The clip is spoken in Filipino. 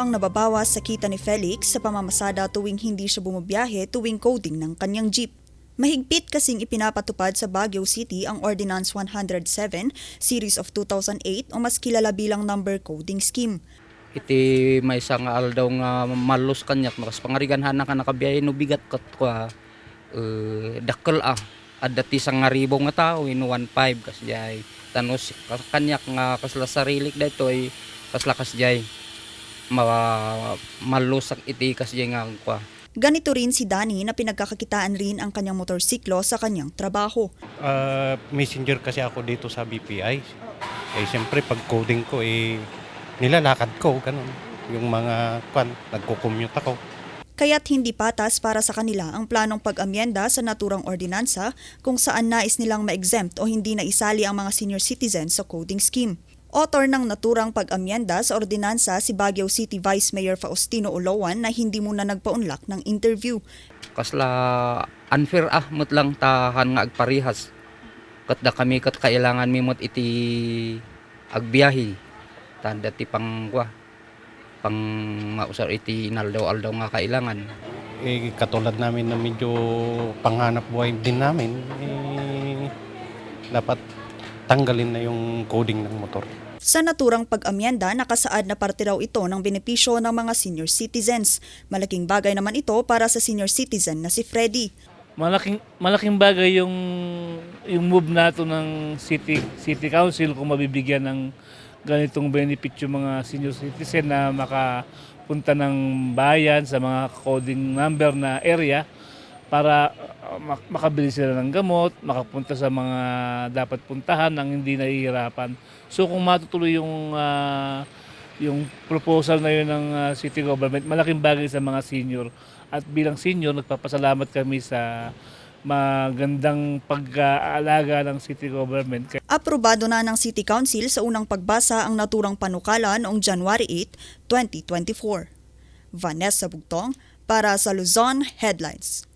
ang nababawas sa kita ni Felix sa pamamasada tuwing hindi siya bumabiyahe tuwing coding ng kanyang jeep. Mahigpit kasing ipinapatupad sa Baguio City ang Ordinance 107 Series of 2008 o mas kilala bilang number coding scheme. iti may isang aldaw nga malos kanyak makas pangariganhan na ka nakabiyay no bigat kat kwa uh, dakkel ah. At dati isang nga ribo nga tao in 1.5 kas jay. Tanos kanyak nga kasla sarilik dito ay kasla kas jay ma malusak iti kas jay nga kwa Ganito rin si Danny na pinagkakakitaan rin ang kanyang motorsiklo sa kanyang trabaho. Ah, messenger kasi ako dito sa BPI. Eh, siyempre, pag coding ko, eh, nilalakad ko, ganun. Yung mga, kwan, nagko-commute ako. Kaya't hindi patas para sa kanila ang planong pag-amyenda sa naturang ordinansa kung saan nais nilang ma-exempt o hindi na isali ang mga senior citizens sa coding scheme. Author ng naturang pag-amyenda sa ordinansa si Baguio City Vice Mayor Faustino Olowan na hindi muna nagpaunlak ng interview. kasla unfair ah mut lang tahan nga agparihas kat da kami kat kailangan mimot iti agbiyahe tanda ti pang kwa pang mausar iti inaldaw aldaw nga kailangan Eh, katulad namin na medyo panghanap buhay din namin, eh, dapat tanggalin na yung coding ng motor. Sa naturang pag-amyenda, nakasaad na parte raw ito ng benepisyo ng mga senior citizens. Malaking bagay naman ito para sa senior citizen na si Freddy. malaking malaking bagay yung yung move nato ng city city council kung mabibigyan ng ganitong benefit yung mga senior citizen na makapunta ng bayan sa mga coding number na area para uh, mak- makabili sila ng gamot, makapunta sa mga dapat puntahan nang hindi nahihirapan. So kung matutuloy yung ah, yung proposal na yun ng ah, city government, malaking bagay sa mga senior. At bilang senior, nagpapasalamat kami sa magandang pag-aalaga ng city government. Aprobado na ng City Council sa unang pagbasa ang naturang panukala noong January 8, 2024. Vanessa Bugtong para sa Luzon Headlines.